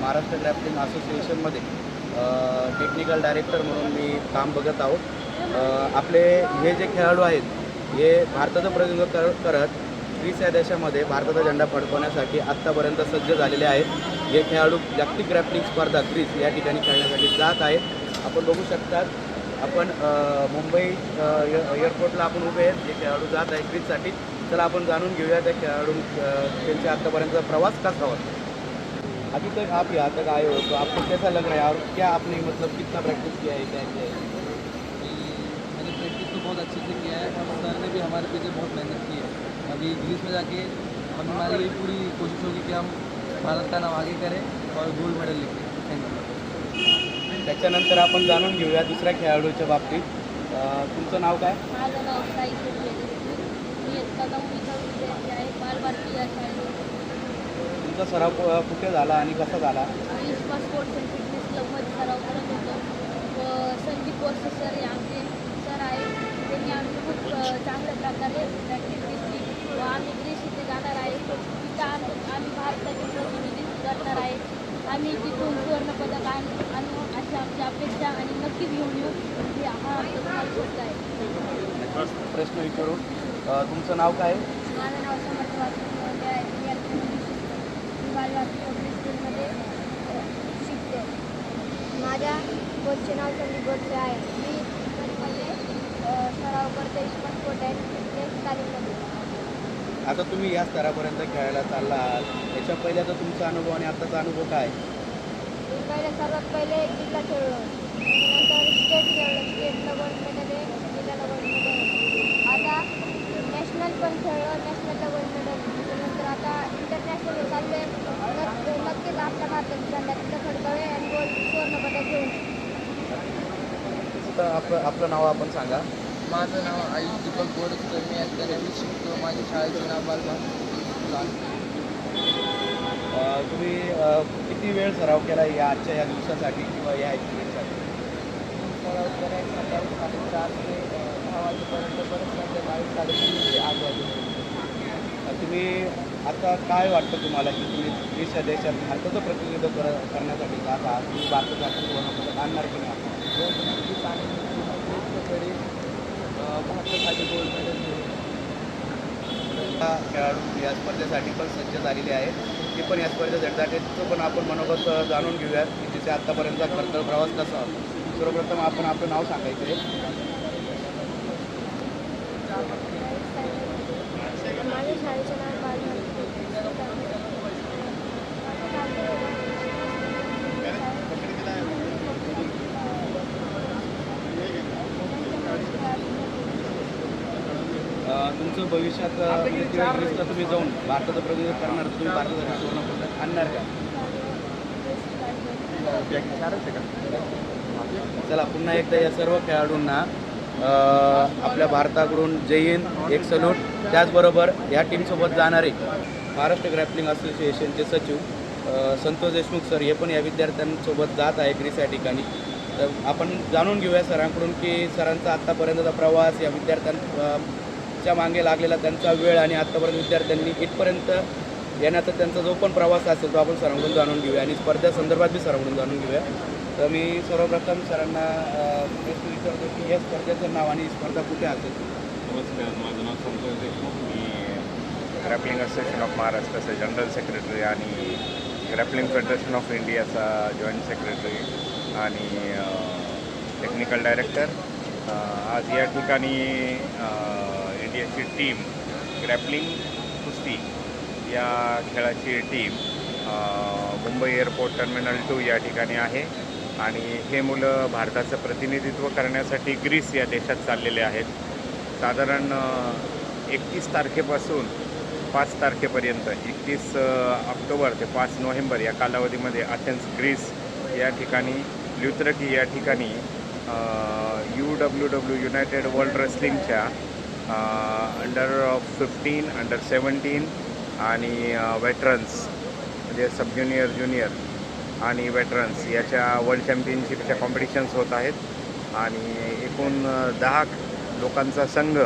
Maharashtra grappling असोसिएशनमध्ये technical director म्हणून मी काम बघत आहोत. आपले हे जे खेळाडू आहेत हे भारताचं प्रतिनिधित्व कर करत वीस या देशामध्ये भारताचा झेंडा फडकवण्यासाठी आत्तापर्यंत सज्ज झालेले आहेत. हे खेळाडू जागतिक ग्रॅपलिंग स्पर्धा ग्रीस या ठिकाणी खेळण्यासाठी जात आहेत. आपण बघू शकतात आपण मुंबई एअरपोर्टला आपण उभे आहेत जे खेळाडू जात आहे ग्रीससाठी. चला आपण जाणून घेऊया त्या खेळाडू त्यांच्या आत्तापर्यंतचा प्रवास कसा होता. अभी तक आप यहाँ तक आए हो तो आपको कैसा लग रहा है और क्या आपने मतलब कितना प्रैक्टिस किया है क्या किया है मैंने प्रैक्टिस तो बहुत अच्छे से किया है और सर ने भी हमारे पीछे बहुत मेहनत की है। अभी ग्रीस में जाके हम हमारी यही पूरी कोशिश होगी कि हम भारत का नाम आगे करें और गोल्ड मेडल लेके। थैंक यू त्याच्यानंतर आपण जाणून घेऊया दुसऱ्या खेळाडूच्या बाबतीत. अ, तुमचं नाव काय? माझं नाव साई मी इयत्ता विद्यार्थी आहे. या तुमचा सराव कुठे झाला आणि कसा झाला? विश्वा स्पोर्ट्स अँड फिटनेस क्लबमध्ये सराव करत होतो. व संदीप बोरसे सर हे आमचे सर आहेत. त्यांनी आमची खूप चांगल्या प्रकारे प्रॅक्टिस घेतली. व आम्ही ग्रीस इथे जाणार आहे. तिथं आम्ही आम्ही भारताचे प्रतिनिधित्व करणार आहे. आम्ही तिथून सुवर्णपदक आण आणू अशी आमची अपेक्षा आणि नक्कीच घेऊन येऊ हे हा आमचा आहे. प्रश्न विचारू. तुमचं नाव काय आहे? माझं नाव समर्थ वासुदेव आहे मी आता मी बालभारती पब्लिक स्कूलमध्ये अ, शिकते माझ्या कोचचे नाव संदीप गोडसे आहे. मी मध्ये सराव करते स्पोर्ट अँड फिटनेस तालीममध्ये आता तुम्ही या स्तरापर्यंत खेळायला चालला आहात याच्या पहिले आता तुमचा अनुभव आणि आत्ताचा अनुभव काय? मी पहिले सर्वात पहिले जिल्हा खेळलो. नंतर स्टेट खेळलो. स्टेटला गोल्ड मेडल आहे जिल्ह्याला गोल्ड मेडल आहे. आता नॅशनल पण खेळलो नॅशनलला गोल्ड मेडल त्याच्यानंतर आता इंटरनॅशनल चाललं आहे आपल्या भारताची झेंडा तिथं फडकावे आणि गोल्ड सुवर्णपदक घेऊन. आपलं आपलं नाव आपण सांगा. माझं नाव आयुष दीपक बोरकर मी आता नवीन शिकतो माझ्या शाळेचं नाव बालभारती अ, तुम्ही किती वेळ सराव केला या आजच्या या दिवसासाठी किंवा या ॲक्टिव्हिटीसाठी? सराव करायचा दहा वाजेपर्यंत परत संध्याकाळी साडेतीन ते आठ वाजेपर्यंत तुम्ही आता काय वाटतं तुम्हाला की तुम्ही देश देशात भारताचं प्रतिनिधित्व कर करण्यासाठी जात आहात तुम्ही भारतासाठी सुवर्णपदक आणणार की नाही? गोल्ड नक्कीच आणि प्रयत्न भारतासाठी गोल्ड मेडल खेळाडू या स्पर्धेसाठी पण सज्ज झालेले आहेत. ते पण या स्पर्धेसाठी तो पण आपण मनोगत जाणून घेऊया की तिचे आत्तापर्यंतचा खरतर प्रवास कसा होता. सर्वप्रथम आपण आपलं नाव सांगायचं आहे. माझ्या शाळेचं तुमचं भविष्यात तुम्ही जाऊन भारताचं प्रतिनिधित्व करणार तुम्ही भारतासाठी सुवर्णपदक आणणार का? चला पुन्हा एकदा या सर्व खेळाडूंना आपल्या भारताकडून जय हिंद एक सल्यूट त्याचबरोबर या टीमसोबत जाणारे महाराष्ट्र ग्रॅपलिंग असोसिएशनचे सचिव संतोष देशमुख सर हे पण या विद्यार्थ्यांसोबत जात आहे ग्रीस या ठिकाणी. तर आपण जाणून घेऊया सरांकडून की सरांचा आत्तापर्यंतचा प्रवास या त्याच्यामागे लागलेला त्यांचा वेळ आणि आत्तापर्यंत विद्यार्थ्यांनी इथपर्यंत येण्याचा त्यांचा जो पण प्रवास असेल तो आपण सरांकडून जाणून घेऊया आणि स्पर्धेसंदर्भात बी सरांकडून जाणून घेऊया. तर मी सर्वप्रथम सरांना प्रश्न विचारतो की या स्पर्धेचं नाव आणि स्पर्धा कुठे असेल? नमस्कार माझं नाव संतोष देशमुख. मी ग्रॅपलिंग असोसिएशन ऑफ महाराष्ट्राचा जनरल सेक्रेटरी आणि ग्रॅपलिंग फेडरेशन ऑफ इंडियाचा जॉईंट सेक्रेटरी आणि टेक्निकल डायरेक्टर आज या ठिकाणी अ, इंडियाची टीम ग्रॅपलिंग कुस्ती या खेळाची team Mumbai airport terminal two या ठिकाणी आहे. आणि हे मुलं भारताचं प्रतिनिधित्व करण्यासाठी ग्रीस या देशात चाललेले आहेत. साधारण एकतीस तारखेपासून पाच तारखेपर्यंत एकतीस ऑक्टोबर ते पाच नोव्हेंबर या कालावधीमध्ये अथेन्स ग्रीस या ठिकाणी ल्युत्रकी या ठिकाणी U W W United World रेसलिंगच्या under fifteen under seventeen आणि वेटरन्स म्हणजे सब ज्युनियर ज्युनियर आणि वेटरन्स याच्या वर्ल्ड चॅम्पियनशिपच्या कॉम्पिटिशन्स होत आहेत. आणि एकूण दहा लोकांचा संघ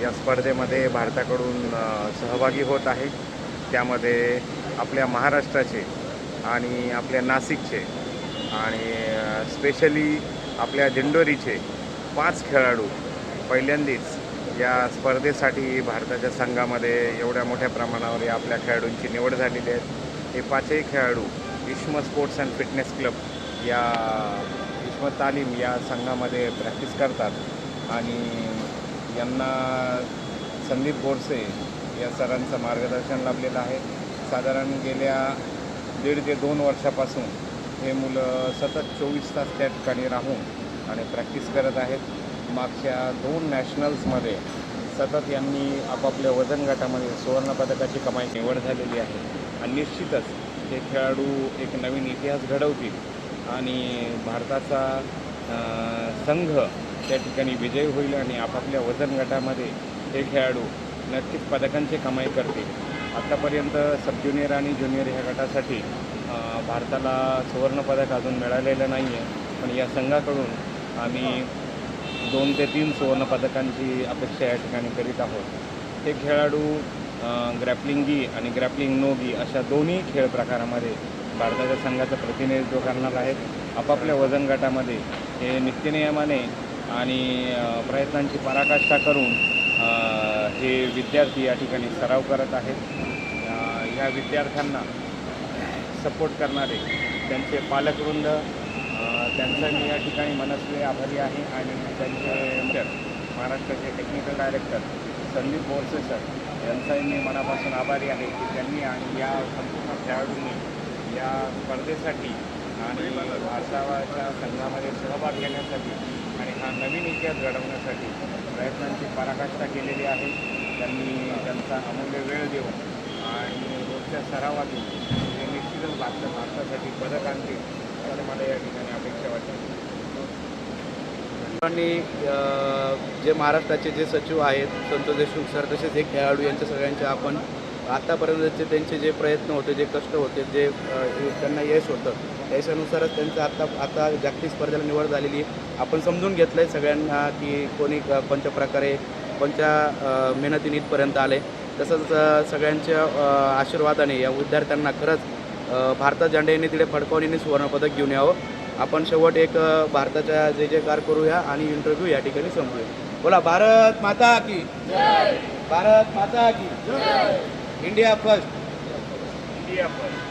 या स्पर्धेमध्ये भारताकडून सहभागी होत आहे. त्यामध्ये आपल्या महाराष्ट्राचे आणि आपल्या नाशिकचे आणि स्पेशली आपल्या दिंडोरीचे पाच खेळाडू पहिल्यांदाच या स्पर्धेसाठी भारताच्या संघामध्ये एवढ्या मोठ्या प्रमाणावर या आपल्या खेळाडूंची निवड झालेली आहे. हे पाचही खेळाडू इश्म स्पोर्ट्स अँड फिटनेस क्लब या इश्म तालीम या संघामध्ये प्रॅक्टिस करतात. आणि यांना संदीप बोरसे या सरांचं मार्गदर्शन लाभलेलं आहे. साधारण गेल्या दीड ते दोन वर्षापासून हे मुलं सतत चोवीस तास त्या ठिकाणी राहून आणि प्रॅक्टिस करत आहेत. मागच्या दोन नॅशनल्समध्ये सतत यांनी आपापल्या वजन गटामध्ये सुवर्णपदकाची कमाई निवड झालेली आहे. आणि निश्चितच हे खेळाडू एक नवीन इतिहास घडवतील. आणि भारताचा संघ त्या ठिकाणी विजय होईल आणि आपापल्या वजन गटामध्ये हे खेळाडू नक्कीच पदकांची कमाई करतील. आत्तापर्यंत सब ज्युनियर आणि ज्युनियर ह्या गटासाठी भारताला सुवर्णपदक अजून मिळालेलं नाही आहे पण या संघाकडून आम्ही दोन ते तीन सुवर्णपदकांची अपेक्षा या ठिकाणी करीत आहोत. हे खेळाडू ग्रॅपलिंग गी आणि ग्रॅपलिंग नो गी अशा दोन्ही खेळ प्रकारामध्ये भारताच्या संघाचं प्रतिनिधित्व करणार आहेत. आपापल्या वजन गटामध्ये हे नित्यनियमाने आणि प्रयत्नांची पराकाष्ठा करून हे विद्यार्थी या ठिकाणी सराव करत आहेत. ह्या या विद्यार्थ्यांना सपोर्ट करणारे त्यांचे पालकवृंद त्यांचा मी या ठिकाणी मनस्वी आभारी आहे आणि त्यांचे म्हणजे महाराष्ट्राचे technical director Sandeep Borse sir यांचाही मी मनापासून आभारी आहे की त्यांनी आणि या संपूर्ण खेळाडूंनी या स्पर्धेसाठी आणि भारताच्या संघामध्ये सहभाग घेण्यासाठी आणि हा नवीन इतिहास घडवण्यासाठी प्रयत्नांची पराकाष्ठा केलेली आहे. त्यांनी त्यांचा अमूल्य वेळ देऊन आणि रोजच्या सरावातून ते निश्चितच भारत भारतासाठी पदक आणतील. असल्याने मला या ठिकाणी अपेक्षा वाटते. आणि जे महाराष्ट्राचे जे सचिव आहेत संतोष देशमुख सर तसेच हे खेळाडू यांच्या सगळ्यांचे आपण आत्तापर्यंतचे त्यांचे जे प्रयत्न होते जे कष्ट होते जे त्यांना यश होतं यशानुसारच त्यांचं आता आता जागतिक स्पर्धेला निवड झालेली आपण समजून घेतलं आहे सगळ्यांना की कोणी कोणत्या प्रकारे कोणत्या अ, मेहनतीने इथपर्यंत आले तसंच सगळ्यांच्या आशीर्वादाने या विद्यार्थ्यांना खरंच भारतात तिथे फडकवणीने सुवर्णपदक घेऊन यावं. आपण शेवट एक भारताच्या जय जयकार करूया आणि इंटरव्ह्यू या ठिकाणी संपवूया बोला भारत माता की? भारत माता की? India first. India first.